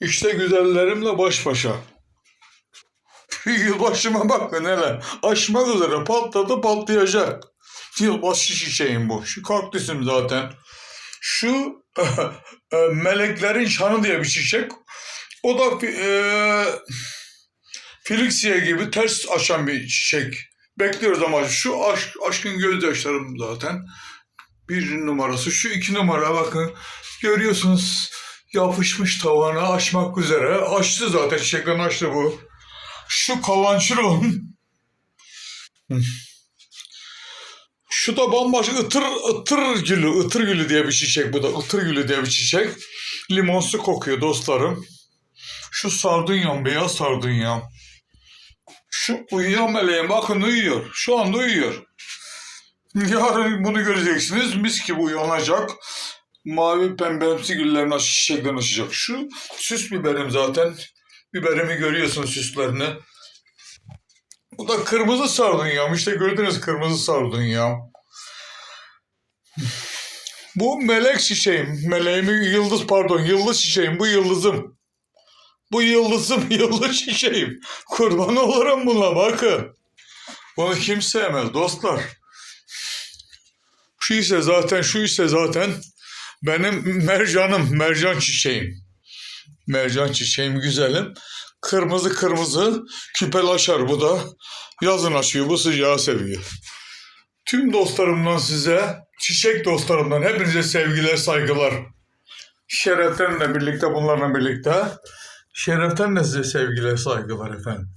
İşte güzellerimle baş başa. Yılbaşıma bakın hele. Açmak üzere patladı patlayacak. Yılbaşı çiçeğim bu. Şu kaktüsüm zaten. Şu e, meleklerin şanı diye bir çiçek. O da e, Filiksiye gibi ters açan bir çiçek. Bekliyoruz ama şu aşk, aşkın gözyaşlarım zaten. Bir numarası. Şu iki numara bakın. Görüyorsunuz yapışmış tavana açmak üzere. Açtı zaten çiçeklerini açtı bu. Şu kalançıron. Şu da bambaşka ıtır, ıtır gülü, ıtır gülü diye bir çiçek bu da. Itır gülü diye bir çiçek. Limonsu kokuyor dostlarım. Şu sardunyam, beyaz sardunyam. Şu uyuyan meleğim bakın uyuyor. Şu anda uyuyor. Yarın bunu göreceksiniz. Mis gibi uyanacak. Mavi pembemsi güllerin aç, çiçeklerin açacak. Şu süs biberim zaten. Biberimi görüyorsunuz süslerini. Bu da kırmızı sardunyam. İşte gördünüz kırmızı sardunyam. Bu melek çiçeğim. Meleğimi yıldız pardon yıldız çiçeğim. Bu yıldızım. Bu yıldızım yıldız çiçeğim. Kurban olurum buna bakın. Bunu kim sevmez dostlar. Şu ise zaten şu ise zaten benim mercanım, mercan çiçeğim. Mercan çiçeğim güzelim. Kırmızı kırmızı küpel açar bu da. Yazın açıyor, bu sıcağı seviyor. Tüm dostlarımdan size, çiçek dostlarımdan hepinize sevgiler, saygılar. Şereften de birlikte, bunlarla birlikte. Şereften size sevgiler, saygılar efendim.